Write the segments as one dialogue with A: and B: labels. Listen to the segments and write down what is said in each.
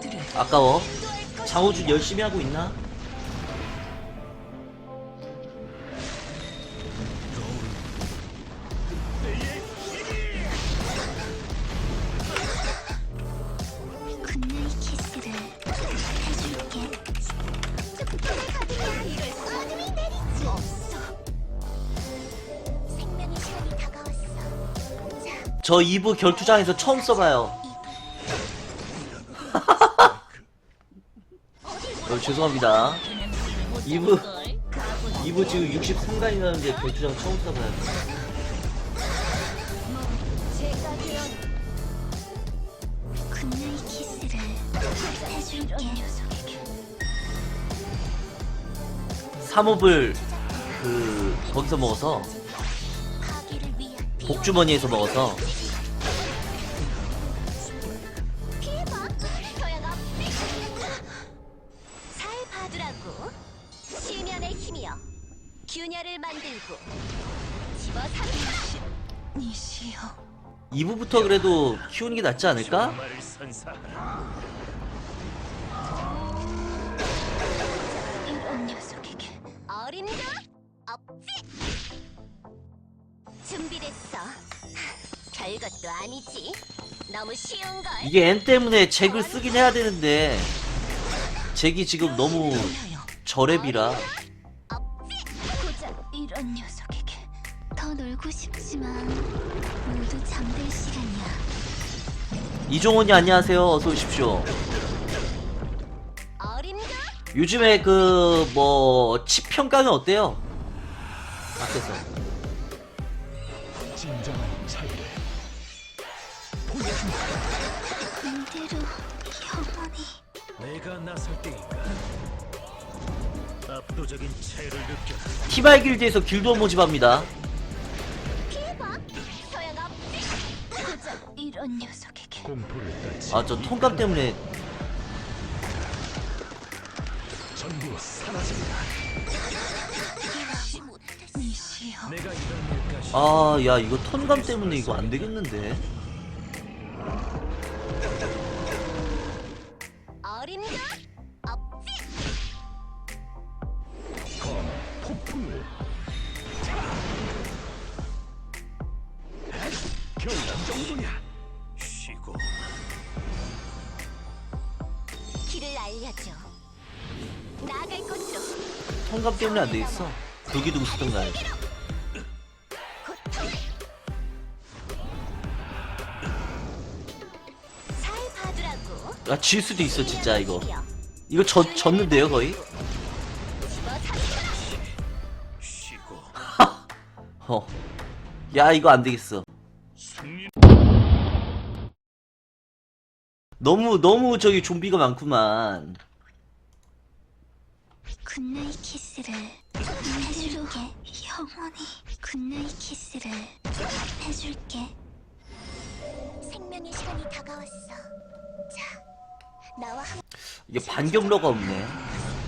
A: 그들을
B: 아까워. 장호준 열심히 하고 있나?
C: 굿나잇 키스를 해줄게. 축복의 가득한 이럴 수 어둠이 내리지 없어. 생명의 시간이 다가왔어. 자,
B: 저 2부 결투장에서 처음 써봐요. 죄송합니다. 2부, 2부 지금 63간이라는데 결투장 처음
C: 되어 굿나잇 키스를 해줄게. 녀석에게
B: 3홉을 그, 거기서 먹어서, 복주머니에서 먹어서,
C: 시면의 힘이여. 균열을 만들고 집어삼키라.
A: 니시여
B: 2부부터 그래도 키우는 게 낫지 않을까?
D: 선사하라.
C: 이런 녀석에게 자 없지. 준비됐어. 별것도 아니지. 너무 쉬운 걸.
B: 이게 N 때문에 잭을 쓰긴 해야 되는데, 잭이 지금 너무 저랩이라.
C: 이런 녀석에게 더 놀고 싶지만 모두 잠들 시간이야.
B: 이종원이 안녕하세요. 어서 오십시오. 요즘에 그, 뭐, 칩 평가는 어때요? 밖에서.
D: 진정한 차이를
C: 이대로 영원히
D: 내가 나설 때인가. 압도적인 차이를 느껴라.
B: 티발 길드에서 길드 모집합니다.
C: 피해봐. 고작 이런 녀석에게
D: 공포를 따지.
B: 아, 저 통감 때문에
D: 전부 사라진다.
A: 니시여
D: 내가 이런 일까지
B: 아, 야, 이거 톤감 때문에 이거 안 되겠는데.
C: 알려줘. 나갈 곳으로
B: 통감 때문에 안 되겠어. 두기두기 쓰던가 해야지.
C: 고통. 잘 봐두라고.
B: 야, 질 수도 있어, 진짜, 이거. 이거 졌, 졌는데요, 거의?
C: 집어삼키라.
D: 쉬고
B: 어. 야, 이거 안 되겠어.
D: 승리
B: 너무, 너무 저기 좀비가 많구만.
C: 굿나잇 키스를 해줄게. 영원히 굿나잇 키스를 해줄게. 생명의 시간이 다가왔어. 자, 나와 함께
B: 이게 반격러가 없네.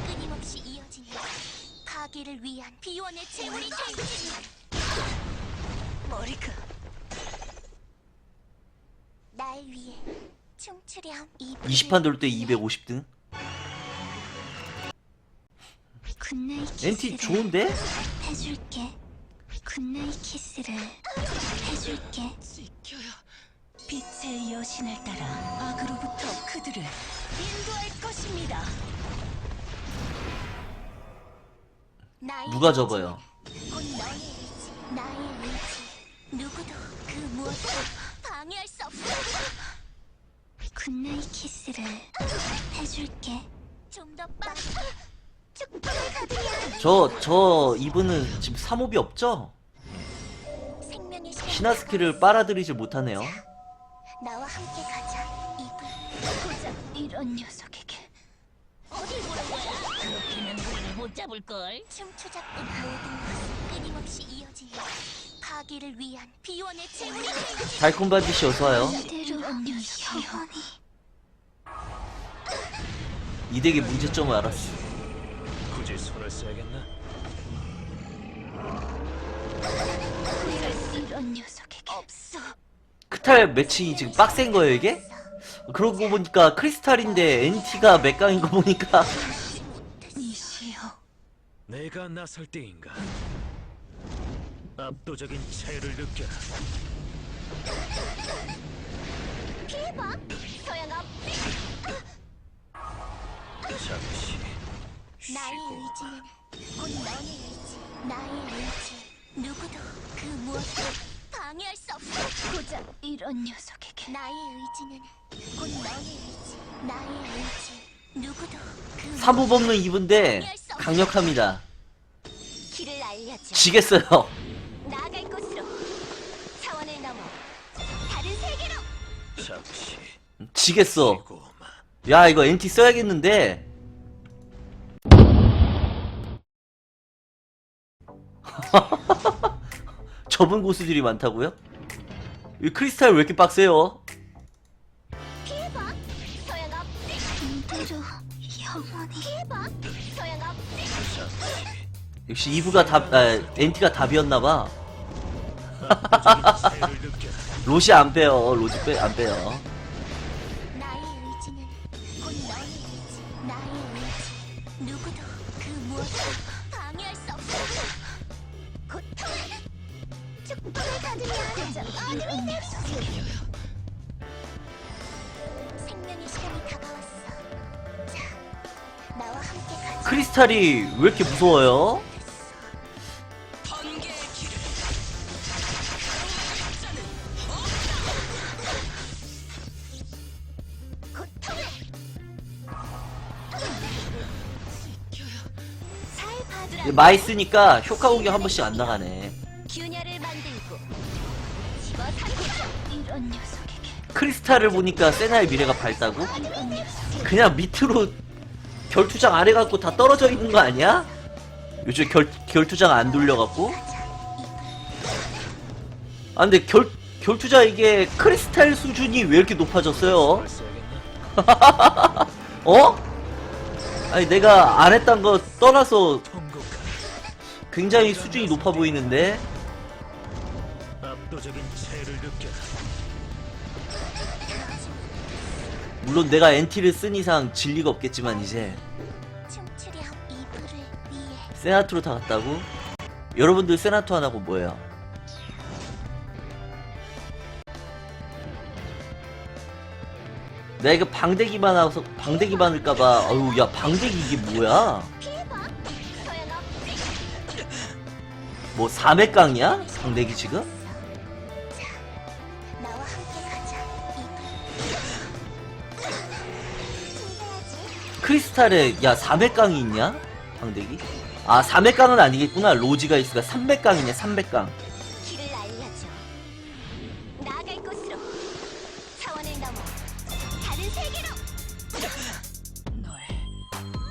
C: 끊임없이 이어지는 파기를 위한 비원의 재물이 되지.
A: 머리가
C: 날 위해 춤추렴.
B: 20판 돌 때 250등?
C: 굿나잇 키스를
B: NT 좋은데?
C: 해줄게. 굿나잇 키스를 해줄게.
A: 지켜요 빛의 여신을 따라 악으로부터 그들을 인도할 것입니다
C: 나의
B: 누가 접어요?
C: 곧 너의 의지, 나의 의지. 누구도 그 무엇도 방해할 수 없어. 굿나잇 키스를 해줄게. 좀 더. 축복을 가득이야.
B: 저, 저, 이분은 지금 3홉이 없죠?
C: 생명의
B: 스킬을 빨아들이질 못하네요.
C: 나와 함께 가자. 이분. 고작 이런 녀석에게
A: 어딜 보는 거야 그렇게는 우리를 못 잡을 걸
C: 춤추잡던 모든 것은 끊임없이 이어지려 파기를 위한 비원의 재물이 되지.
B: 달콤바비씨 어서와요.
C: 이대로 영원히
B: 이 덱의 문제점을 알았어.
D: 굳이 손을 써야겠나?
C: 이런 녀석에게
B: 크탈 매칭이 지금 빡센 거예요 이게? 그러고 보니까 크리스탈인데 NT가 맥강인 거 보니까
D: 내가 나설 때인가? 압도적인 차이를 느껴라.
C: 피해봐. 소용없지.
D: 잠시
C: 나의
D: 쉬고
C: 의지는 곧 너의 의지. 나의 의지. 누구도 그 무엇도 방해할 수 없어.
A: 고작 이런 녀석에게
C: 나의 의지는 곧 너의 의지. 나의 의지. 누구도 그
B: 사부 없는 이분데 강력합니다
C: 길을 알려줘.
B: 지겠어요
D: 잠시
B: 지겠어. 야 이거 NT 써야겠는데. 접은 고수들이 많다고요? 이 크리스탈 왜 이렇게 빡세요? 역시 이브가 답, 아, NT가 답이었나봐 로시 안 빼요 로지 빼, 안 빼요
C: 나의 의지는 곧 너의 의지. 나의 의지. 누구도 그 무엇도 방해할 수 없어. 고통. 축복을 받으면
A: 이런 녀석에게
C: 생명의 시간이 다가왔어. 자, 나와 함께 가자.
B: 크리스탈이 왜 이렇게 무서워요? 많이 쓰니까 효과 공격 한 번씩 안 나가네
A: 녀석에게
B: 크리스탈을 보니까 세나의 미래가 밝다고? 그냥 밑으로 결투장 안 해갖고 다 떨어져 있는 거 아니야? 요즘 결, 결투장 안 돌려갖고? 아 근데 결, 결투장 이게 크리스탈 수준이 왜 이렇게 높아졌어요? 어? 아니 내가 안 했던 거 떠나서. 굉장히 수준이 높아 보이는데. 물론 내가 NT를 쓴 이상 진리가 없겠지만 이제 세나토로 다 갔다고? 여러분들 세나토 안 하고 뭐예요? 내가 이거 방대기만 하고서 방대기 많을까봐 어우 야 방대기 이게 뭐야? 뭐 4맥강이야? 방대기 지금? 크리스탈에 야 4맥강이 있냐? 방대기? 아 4맥강은 아니겠구나 로지가 있으니까 3맥강이네 3맥강
C: 길을 알려줘. 나아갈 곳으로. 차원을 넘어 다른 세계로.
A: 널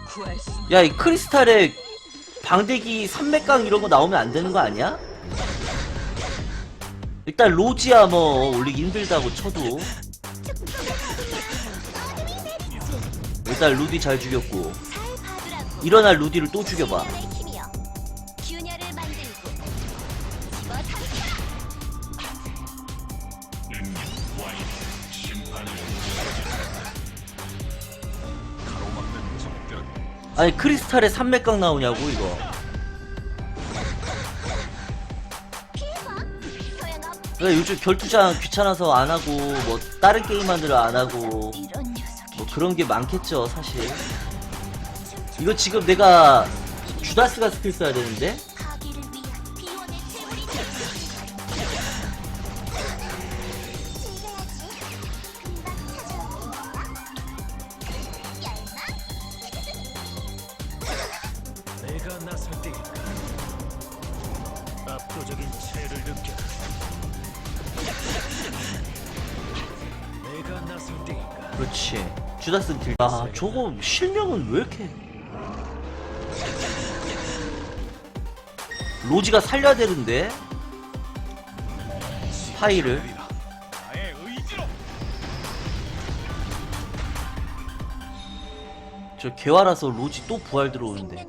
A: 구할
B: 수야이 크리스탈에 방대기 3맥강 이런 거 나오면 안 되는 거 아니야? 일단 로지야 뭐 올리기 힘들다고 쳐도 일단 루디 잘 죽였고. 일어날 루디를 또 죽여봐 아니 크리스탈에 3맥강 나오냐고 이거. 왜 요즘 결투장 귀찮아서 안 하고 뭐 다른 게임 하느라안 하고 뭐 그런 게 많겠죠 사실 이거 지금 내가 주다스가 스킬 써야 되는데 그렇지. 주다스 딜. 아 저거 실명은 왜 이렇게 로지가 살려야 되는데? 파이를 저 개화라서 로지 또 부활 들어오는데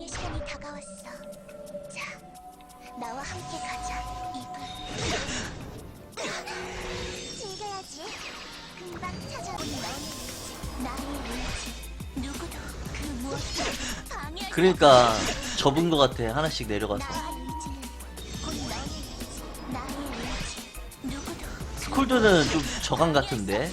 C: 그러니까 접은 것 같아. 하나씩 내려가서. 스쿨드는 좀 저감 같은데?